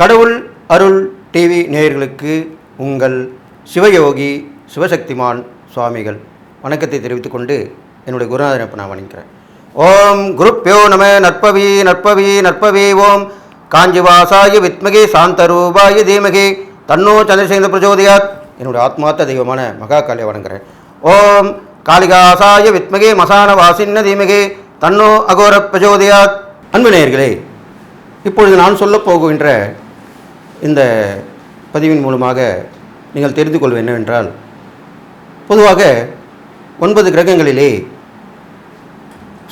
கடவுள் அருள் டிவி நேயர்களுக்கு உங்கள் சிவயோகி சிவசக்திமான் சுவாமிகள். வணக்கத்தை தெரிவித்துக் கொண்டு என்னுடைய குருநாதனை நான் வணங்குகிறேன் ஓம் குருப்பியோ நம நற்பவி நற்பவி நற்பவி ஓம். காஞ்சிவாசாய வித்மகே சாந்தரூபாய தீமகி. தன்னோ சந்திரசேகர பிரச்சோதயாத். என்னுடைய ஆத்மார்த்த தெய்வமான மகா வணங்குகிறேன் ஓம் காளிகாசாய வித்மகே மசான வாசின்ன தீமகி. தன்னோ அகோர பிரஜோதியாத் அன்பு நேயர்களே இப்பொழுது நான் சொல்லப் போகின்ற இந்த பதிவின் மூலமாக நீங்கள் தெரிந்து கொள்வது என்னவென்றால் பொதுவாக ஒன்பது கிரகங்களிலே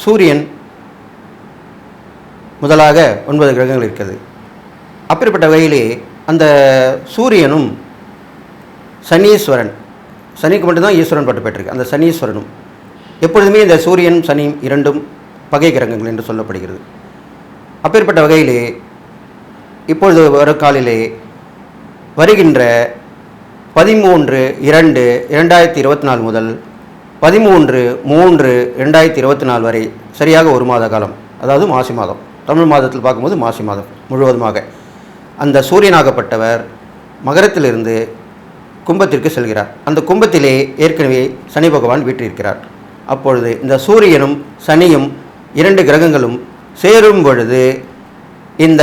சூரியன் முதலாக ஒன்பது கிரகங்கள் இருக்கிறது. அப்படிப்பட்ட வகையிலே அந்த சூரியனும் சனீஸ்வரன் சனிக்கு மட்டும்தான் ஈஸ்வரன் பட்டு பெற்றிருக்கு அந்த சனீஸ்வரனும் எப்பொழுதுமே இந்த சூரியன் சனியும் இரண்டும் பகை கிரகங்கள் என்று சொல்லப்படுகிறது. அப்பேற்பட்ட வகையிலே இப்பொழுது வரும் காலிலே வருகின்ற பதிமூன்று இரண்டு இரண்டாயிரத்தி இருபத்தி நாலு முதல் பதிமூன்று மூன்று ரெண்டாயிரத்தி இருபத்தி நாலு வரை சரியாக ஒரு மாத காலம் அதாவது மாசி மாதம். தமிழ் மாதத்தில் பார்க்கும்போது மாசி மாதம் முழுவதுமாக. அந்த சூரியனாகப்பட்டவர் மகரத்திலிருந்து கும்பத்திற்கு செல்கிறார். அந்த கும்பத்திலே ஏற்கனவே சனி பகவான் வீற்றிருக்கிறார். அப்பொழுது இந்த சூரியனும் சனியும் இரண்டு கிரகங்களும் சேரும் பொழுது இந்த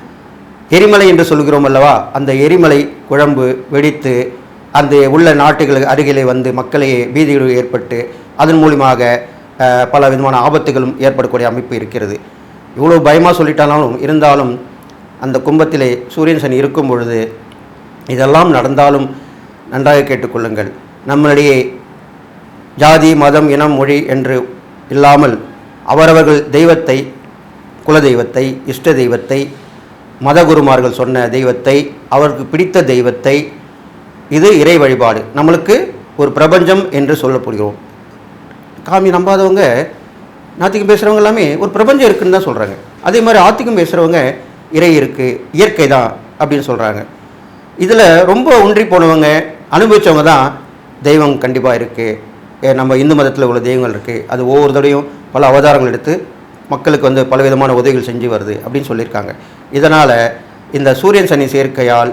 எரிமலை என்று சொல்கிறோம் அல்லவா? அந்த எரிமலை குழம்பு வெடித்து அந்த உள்ள நாட்டுகளுக்கு அருகிலே வந்து மக்களே பீதிகள் ஏற்பட்டு அதன் மூலியமாக பல விதமான ஆபத்துகளும் ஏற்படக்கூடிய அமைப்பு இருக்கிறது. இவ்வளோ பயமாக சொல்லிட்டாலும் இருந்தாலும் அந்த கும்பத்திலே சூரியன் சனி இருக்கும் பொழுது இதெல்லாம் நடந்தாலும் நன்றாக கேட்டுக்கொள்ளுங்கள் நம்மளிடையே ஜாதி மதம் இனம் மொழி என்று இல்லாமல் அவரவர்கள் தெய்வத்தை குல தெய்வத்தை இஷ்ட தெய்வத்தை மதகுருமார்கள் சொன்ன தெய்வத்தை அவருக்கு பிடித்த தெய்வத்தை இது இறை வழிபாடு. நம்மளுக்கு ஒரு பிரபஞ்சம் என்று சொல்லப்படுகிறோம். காமி நம்பாதவங்க நாத்திகம் பேசுகிறவங்க எல்லாமே ஒரு பிரபஞ்சம் இருக்குன்னு தான் சொல்கிறாங்க அதே மாதிரி ஆத்திகம் பேசுகிறவங்க இறை இருக்குது இயற்கை தான் அப்படின்னு சொல்கிறாங்க இதில் ரொம்ப ஒன்றி போனவங்க அனுபவித்தவங்க தான் தெய்வம் கண்டிப்பாக இருக்குது நம்ம இந்து மதத்தில் உள்ள தெய்வங்கள் இருக்குது அது ஒவ்வொரு தடையும் பல அவதாரங்கள் எடுத்து மக்களுக்கு வந்து பலவிதமான உதவிகள் செஞ்சு வருது அப்படின்னு சொல்லியிருக்காங்க. இதனால் இந்த சூரியன் சனி சேர்க்கையால்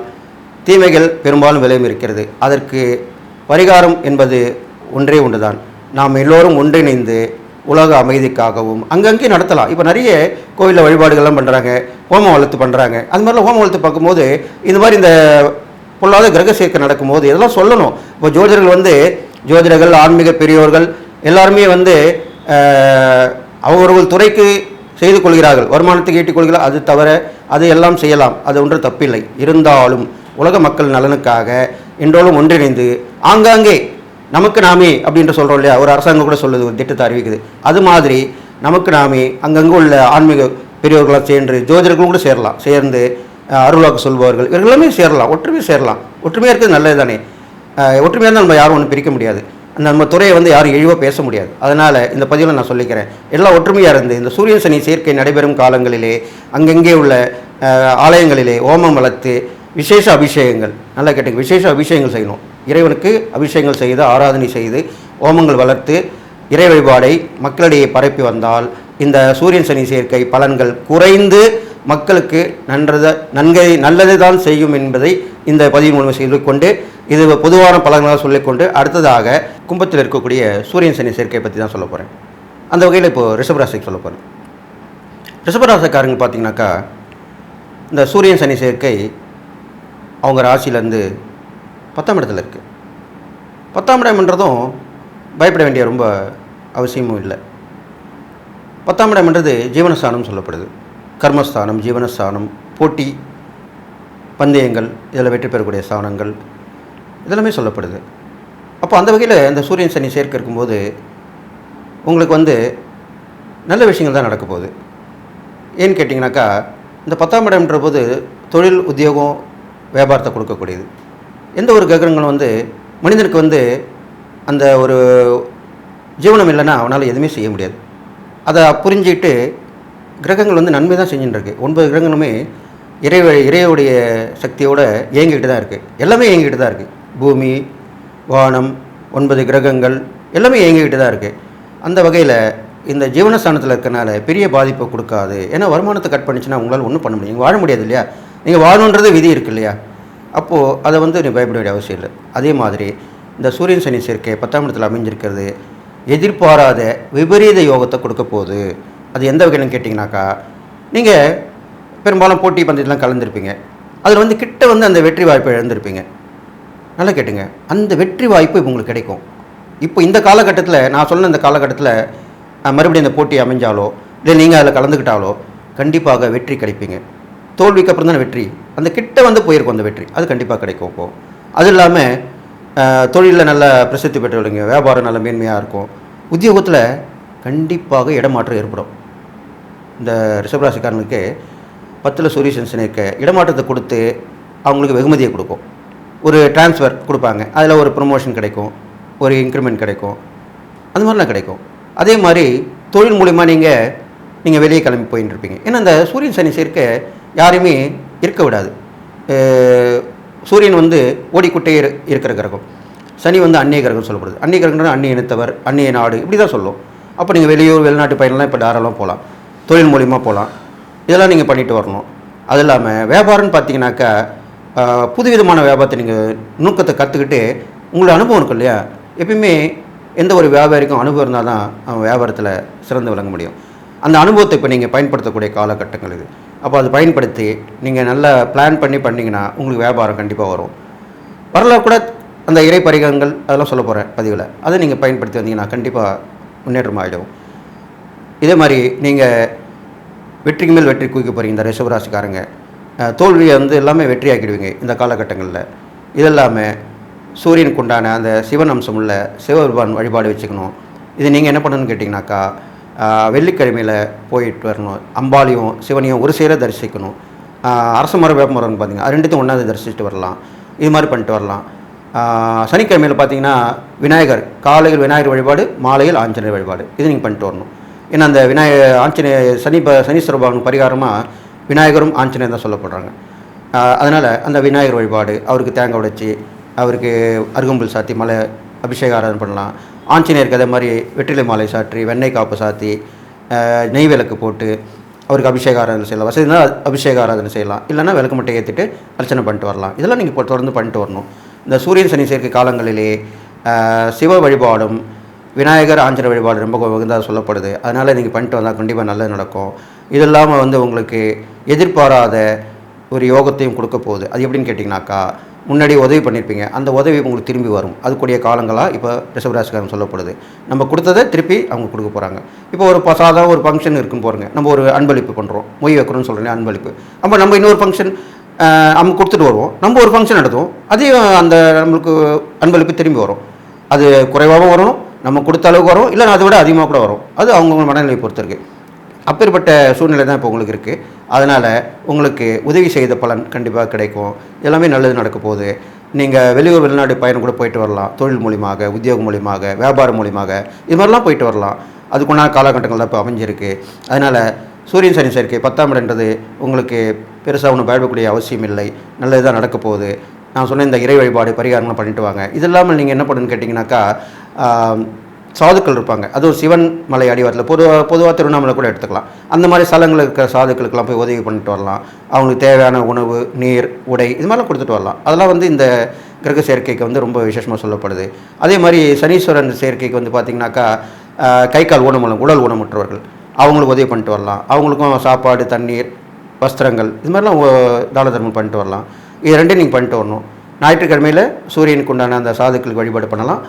தீமைகள் பெரும்பாலும் விளையும் இருக்கிறது. அதற்கு பரிகாரம் என்பது ஒன்றே ஒன்றுதான். நாம் எல்லோரும் ஒன்றிணைந்து உலக அமைதிக்காகவும் அங்கங்கே நடத்தலாம். இப்போ நிறைய கோவிலில் வழிபாடுகள்லாம் பண்ணுறாங்க ஹோம வளர்த்து பண்ணுறாங்க அது மாதிரிலாம் ஹோம வளர்த்து பார்க்கும்போது இந்த மாதிரி இந்த பொல்லாத கிரக சேர்க்கை நடக்கும்போது இதெல்லாம் சொல்லணும். இப்போ ஜோதிடர்கள் வந்து ஜோதிடர்கள் ஆன்மீக பெரியோர்கள் எல்லாருமே வந்து அஹ், அவரவர்கள் துறைக்கு செய்து கொள்கிறார்கள் வருமானத்துக்கு ஈட்டிக்கொள்கிறார் அது தவிர அது எல்லாம் செய்யலாம். அது ஒன்று தப்பில்லை. இருந்தாலும் உலக மக்கள் நலனுக்காக என்றோலும் ஒன்றிணைந்து ஆங்காங்கே நமக்கு நாமே அப்படின்ற சொல்கிறோம் இல்லையா? ஒரு அரசாங்கம் கூட சொல்லுது ஒரு திட்டத்தை அறிவிக்குது. அது மாதிரி நமக்கு நாமே அங்கங்கே உள்ள ஆன்மீக பெரியவர்களாக சேர்ந்து ஜோதிடர்களும் கூட சேரலாம். சேர்ந்து அருளாக்கு சொல்பவர்கள் இவர்கள் எல்லாமே சேரலாம். ஒற்றுமை சேரலாம். ஒற்றுமையாக இருக்கிறது நல்லது தானே ஒற்றுமையாக இருந்தால் நம்ம யாரும் ஒன்றும் பிரிக்க முடியாது. நம்ம துறையை வந்து யாரும் இழிவாக பேச முடியாது. அதனால் இந்த பதிவில் நான் சொல்லிக்கிறேன். எல்லாம் ஒற்றுமையாக இருந்து இந்த சூரிய சனி சேர்க்கை நடைபெறும் காலங்களிலே அங்கங்கே உள்ள ஆலயங்களிலே ஓமம் வளர்த்து விசேஷ அபிஷேகங்கள் நல்லா கேட்டுங்க. விசேஷ அபிஷேகங்கள் செய்யணும். இறைவனுக்கு அபிஷேகங்கள் செய்து ஆராதனை செய்து ஓமங்கள் வளர்த்து இறை வழிபாடை மக்களிடையே பரப்பி வந்தால் இந்த சூரியன் சனி சேர்க்கை பலன்கள் குறைந்து மக்களுக்கு நன்றத நன்கை நல்லது தான் செய்யும் என்பதை இந்த பதிவு மூலம் கொண்டு இது பொதுவான பலன்களாக சொல்லிக்கொண்டு அடுத்ததாக கும்பத்தில் இருக்கக்கூடிய சூரியன் சனி சேர்க்கை பற்றி தான் சொல்ல போகிறேன் அந்த வகையில் இப்போது ரிஷபராசிக்கு சொல்ல போகிறேன் ரிஷபராசிக்காரங்க பார்த்தீங்கன்னாக்கா இந்த சூரியன் சனி சேர்க்கை அவங்க ராசியிலேருந்து பத்தாம் இடத்துல இருக்குது பத்தாம் இடம்ன்றதும் பயப்பட வேண்டிய ரொம்ப அவசியமும் இல்லை. பத்தாம் இடம்ன்றது ஜீவனஸ்தானம் சொல்லப்படுது. கர்மஸ்தானம் ஜீவனஸ்தானம் போட்டி பந்தயங்கள் இதில் வெற்றி பெறக்கூடிய ஸ்தானங்கள் இதெல்லாமே சொல்லப்படுது. அப்போ அந்த வகையில் இந்த சூரியன் சனி சேர்க்கை இருக்கும்போது உங்களுக்கு வந்து நல்ல விஷயங்கள் தான் நடக்க போகுது. ஏன்னு கேட்டிங்கனாக்கா இந்த பத்தாம் இடம்ன்ற போது தொழில் உத்தியோகம் வியாபாரத்தை கொடுக்கக்கூடியது. எந்த ஒரு கிரகங்களும் வந்து மனிதனுக்கு வந்து அந்த ஒரு ஜீவனம் இல்லைன்னா அவனால் எதுவுமே செய்ய முடியாது. அதை புரிஞ்சுக்கிட்டு கிரகங்கள் வந்து நன்மை தான் செஞ்சுட்டு இருக்கு. ஒன்பது கிரகங்களுமே இறை இறையுடைய சக்தியோடு இயங்கிக்கிட்டு தான் இருக்குது எல்லாமே இயங்கிக்கிட்டு தான் இருக்குது பூமி வானம் ஒன்பது கிரகங்கள் எல்லாமே இயங்கிக்கிட்டு தான் இருக்குது அந்த வகையில் இந்த ஜீவனஸ்தானத்தில் இருக்கனால பெரிய பாதிப்பை கொடுக்காது. ஏன்னா வருமானத்தை கட் பண்ணிச்சுன்னா உங்களால் ஒன்றும் பண்ண முடியும் வாழ முடியாது இல்லையா? நீங்கள் வாழணுன்றது விதி இருக்கு இல்லையா? அப்போது அதை வந்து நீ பயப்பட வேண்டிய அவசியம் இல்லை. அதே மாதிரி இந்த சூரியன் சனி சேர்க்கை பத்தாம் இடத்தில் அமைஞ்சிருக்கிறது எதிர்பாராத விபரீத யோகத்தை கொடுக்க போகுது. அது எந்த வகையிலும் கேட்டிங்கனாக்கா நீங்கள் பெரும்பாலும் போட்டி பந்தயத்தெலாம் கலந்துருப்பீங்க. அதில் வந்து கிட்ட வந்து அந்த வெற்றி வாய்ப்பை இழந்திருப்பீங்க. நல்லா கேட்டுங்க. அந்த வெற்றி வாய்ப்பு இப்போ உங்களுக்கு கிடைக்கும். இப்போ இந்த காலகட்டத்தில் நான் சொன்ன இந்த காலகட்டத்தில் மறுபடியும் இந்த போட்டி அமைஞ்சாலோ இல்லை நீங்கள் அதில் கலந்துக்கிட்டாலோ கண்டிப்பாக வெற்றி கிடைப்பீங்க. தோல்விக்கு அப்புறம் தானே வெற்றி. அந்த கிட்ட வந்து போயிருக்கும் அந்த வெற்றி. அது கண்டிப்பாக கிடைக்கும் இப்போது அது இல்லாமல் தொழிலில் நல்ல பிரசித்தி பெற்றவங்க வியாபாரம் நல்ல மேன்மையாக இருக்கும். உத்தியோகத்தில் கண்டிப்பாக இடமாற்றம் ஏற்படும். இந்த ரிஷபராசிக்காரனுக்கு பத்தில் சூரியசன்சன் இருக்க இடமாற்றத்தை கொடுத்து அவங்களுக்கு வெகுமதியை கொடுக்கும். ஒரு டிரான்ஸ்ஃபர் கொடுப்பாங்க. அதில் ஒரு ப்ரொமோஷன் கிடைக்கும். ஒரு இன்க்ரிமெண்ட் கிடைக்கும். அந்த மாதிரிலாம் கிடைக்கும். அதே மாதிரி தொழில் மூலிமா நீங்கள் நீங்கள் வெளியே கிளம்பி போயின்னு இருப்பீங்க. ஏன்னா இந்த சூரியன் சனி சேர்க்க யாரையுமே இருக்க விடாது. சூரியன் வந்து ஓடிக்குட்டையே இரு இருக்கிற கிரகம். சனி வந்து அந்நிய கிரகம் சொல்லப்படுது. அந்நிய கிரகம்னா அந்நிய இனத்தவர் அந்நிய நாடு இப்படி தான் சொல்லும். அப்போ நீங்கள் வெளியூர் வெளிநாட்டு பயணம்லாம் இப்போ தாராளமாக போகலாம் தொழில் மூலிமா போகலாம் இதெல்லாம் நீங்கள் பண்ணிட்டு வரணும். அது இல்லாமல் வியாபாரம்னு பார்த்தீங்கன்னாக்கா புதுவிதமான வியாபாரத்தை நீங்கள் நுணுக்கத்தை கற்றுக்கிட்டு உங்களோட அனுபவம் இருக்கும் இல்லையா? எப்பயுமே எந்த ஒரு வியாபாரிக்கும் அனுபவம் இருந்தால் தான் அவன் வியாபாரத்தில் சிறந்து விளங்க முடியும். அந்த அனுபவத்தை இப்போ நீங்கள் பயன்படுத்தக்கூடிய காலகட்டங்கள் இது. அப்போ அதை பயன்படுத்தி நீங்கள் நல்லா பிளான் பண்ணி பண்ணிங்கன்னா உங்களுக்கு வியாபாரம் கண்டிப்பாக வரும். வரலாறு கூட அந்த இறை பரிகங்கள் அதெல்லாம் சொல்ல போகிறேன் பதிவில். அதை நீங்கள் பயன்படுத்தி வந்தீங்கன்னா கண்டிப்பாக முன்னேற்றம் ஆகிடும் இதே மாதிரி நீங்கள் வெற்றிக்கு மேல் வெற்றி குவிக்க போகிறீங்க இந்த ரிஷபராசிக்காரங்க தோல்வியை வந்து எல்லாமே வெற்றி ஆக்கிடுவீங்க இந்த காலகட்டங்களில். இதெல்லாமே சூரியனுக்கு உண்டான அந்த சிவன் அம்சம் உள்ள சிவபெருமான் வழிபாடு வச்சுக்கணும். இது நீங்கள் என்ன பண்ணணும்னு கேட்டிங்கனாக்கா வெள்ளிக்கிழமையில் போயிட்டு வரணும். அம்பாளையும் சிவனையும் ஒரு சேர தரிசிக்கணும். அரச மரம் வேப்ப மரம்னு பார்த்தீங்க ரெண்டுத்தையும் ஒன்றாவது தரிசிச்சுட்டு வரலாம். இது மாதிரி பண்ணிட்டு வரலாம். சனிக்கிழமையில் பார்த்தீங்கன்னா விநாயகர் காலையில் விநாயகர் வழிபாடு மாலையில் ஆஞ்சநேயர் வழிபாடு. இது நீங்கள் பண்ணிட்டு வரணும். ஏன்னா அந்த விநாயகர் ஆஞ்சநேய சனி ப சனீஸ்வர பகவான் பரிகாரமாக விநாயகரும் ஆஞ்சநேயர் தான் சொல்லப்படுறாங்க. அதனால் அந்த விநாயகர் வழிபாடு அவருக்கு தேங்காய் உடைச்சி அவருக்கு அருகம்புல் சாத்தி மலை அபிஷேக ஆராதனை பண்ணலாம். ஆஞ்சநேயருக்கு அதே மாதிரி வெற்றிலை மாலை சாற்றி வெண்ணெய் காப்பு சாத்தி நெய் விளக்கு போட்டு அவருக்கு அபிஷேக ஆராதனை செய்யலாம். வசதி இருந்தால் அபிஷேக ஆராதனை செய்யலாம். இல்லைனா விளக்கு மட்டும் ஏற்றிட்டு அர்ச்சனை பண்ணிட்டு வரலாம். இதெல்லாம் நீங்கள் தொடர்ந்து பண்ணிட்டு வரணும். இந்த சூரியன் சனி சேர்க்கை காலங்களிலே சிவ வழிபாடும் விநாயகர் ஆஞ்சன வழிபாடு ரொம்ப உகந்ததாக சொல்லப்படுது. அதனால் நீங்கள் பண்ணிட்டு வந்தால் கண்டிப்பாக நல்லது நடக்கும். இது இல்லாமல் வந்து உங்களுக்கு எதிர்பாராத ஒரு யோகத்தையும் கொடுக்க போகுது. அது எப்படின்னு கேட்டிங்கனாக்கா முன்னாடி உதவி பண்ணியிருப்பீங்க அந்த உதவி உங்களுக்கு திரும்பி வரும். அதுக்குரிய காலங்களாக இப்போ ரிஷபராசிக்காரன் சொல்லப்படுது. நம்ம கொடுத்ததை திருப்பி அவங்க கொடுக்க போகிறாங்க இப்போ ஒரு பசாதாக ஒரு ஃபங்க்ஷன் இருக்குன்னு போகிறோங்க நம்ம ஒரு அன்பளிப்பு பண்ணுறோம் மொய் வைக்கிறோம்னு சொல்கிறேன் அன்பளிப்பு. அப்போ நம்ம இன்னொரு ஃபங்க்ஷன் நம்ம கொடுத்துட்டு வருவோம். நம்ம ஒரு ஃபங்க்ஷன் நடத்துவோம். அதையும் அந்த நம்மளுக்கு அன்பளிப்பு திரும்பி வரும். அது குறைவாகவும் வரும். நம்ம கொடுத்த அளவுக்கு வரும். இல்லை அதை விட அதிகமாக கூட வரும். அது அவங்கவுங்க மனநிலையை பொறுத்திருக்கு அப்பேற்பட்ட சூழ்நிலை தான் இப்போ உங்களுக்கு இருக்குது அதனால் உங்களுக்கு உதவி செய்த பலன் கண்டிப்பாக கிடைக்கும். எல்லாமே நல்லது நடக்க போகுது. நீங்கள் வெளியூர் வெளிநாடு பயணம் கூட போயிட்டு வரலாம். தொழில் மூலியமாக உத்தியோகம் மூலியமாக வியாபாரம் மூலியமாக இது மாதிரிலாம் போயிட்டு வரலாம். அதுக்குண்டான காலகட்டங்கள் தான் இப்போ அமைஞ்சிருக்கு. அதனால் சூரியன் சனி சேர்க்கை பத்தாம் இடன்றது உங்களுக்கு பெருசாக ஒன்றும் பயப்படக்கூடிய அவசியம் இல்லை. நல்லது தான் நடக்க போகுது. நான் சொன்ன இந்த இறை வழிபாடு பரிகாரம்லாம் பண்ணிட்டு வாங்க. இது இல்லாமல் நீங்கள் என்ன பண்ணுன்னு கேட்டிங்கனாக்கா சாதுக்கள் இருப்பாங்க. அதுவும் சிவன் மலை அடிவாரத்தில் பொதுவாக பொதுவாக திருவண்ணாமலை கூட எடுத்துக்கலாம். அந்த மாதிரி ஸ்தலங்களில் இருக்கிற சாதுக்களுக்கெல்லாம் போய் உதவி பண்ணிட்டு வரலாம். அவங்களுக்கு தேவையான உணவு நீர் உடை இது மாதிரிலாம் கொடுத்துட்டு வரலாம். அதெல்லாம் வந்து இந்த கிரக சேர்க்கைக்கு வந்து ரொம்ப விசேஷமாக சொல்லப்படுது. அதே மாதிரி சனீஸ்வரன் சேர்க்கைக்கு வந்து பார்த்திங்கனாக்கா கை கால் ஊனமுள்ள உடல் ஊனமுற்றவர்கள் அவங்களுக்கு உதவி பண்ணிட்டு வரலாம். அவங்களுக்கும் சாப்பாடு தண்ணீர் வஸ்திரங்கள் இது மாதிரிலாம் தான தர்மம் பண்ணிட்டு வரலாம். இது ரெண்டையும் நீங்கள் பண்ணிட்டு வரணும். ஞாயிற்றுக்கிழமையில் சூரியனுக்கு உண்டான அந்த சாதுக்களுக்கு வழிபாடு பண்ணலாம்.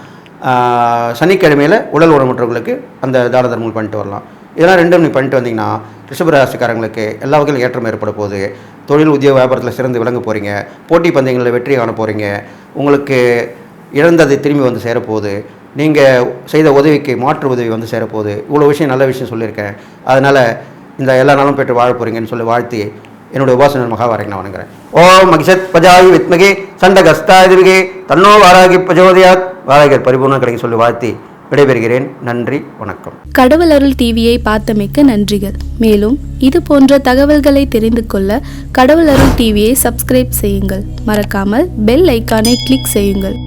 சனிக்கிழமையில் உடல் உணமுற்றவங்களுக்கு அந்த தான தர்மங்கள் பண்ணிட்டு வரலாம். இதெல்லாம் ரெண்டும் நீ பண்ணிட்டு வந்தீங்கன்னா ரிஷபராசிக்காரங்களுக்கு எல்லா வகையிலும் ஏற்றம் ஏற்பட போகுது. தொழில் உத்தியோக வியாபாரத்தில் சிறந்து விளங்க போகிறீங்க போட்டி பந்தயங்களில் வெற்றி காண போகிறீங்க உங்களுக்கு இழந்தது திரும்பி வந்து சேரப்போகுது நீங்கள் செய்த உதவிக்கு மாற்று உதவி வந்து சேரப்போகுது இவ்வளோ விஷயம் நல்ல விஷயம் சொல்லியிருக்கேன். அதனால் இந்த எல்லா நாளும் பெற்று வாழ போகிறீங்கன்னு சொல்லி வாழ்த்தி என்னுடைய உபாசன மகாவாரைக்கு நான் வணங்குறேன். ஓம் மகிஷத் பஜாயி வித்மகே சண்டகஸ்தாதிவிகே தன்னோ வாராகி பிரஜோதயாத். வாராகர் பரிபூர்ண கிடைக்க சொல்லி வாழ்த்தி விடைபெறுகிறேன். நன்றி வணக்கம். கடவுள் அருள் டிவியை பார்த்தமைக்க நன்றிகள். மேலும் இது போன்ற தகவல்களை தெரிந்து கொள்ள கடவுள் அருள் டிவியை சப்ஸ்கிரைப் செய்யுங்கள். மறக்காமல் பெல் ஐக்கானை கிளிக் செய்யுங்கள்.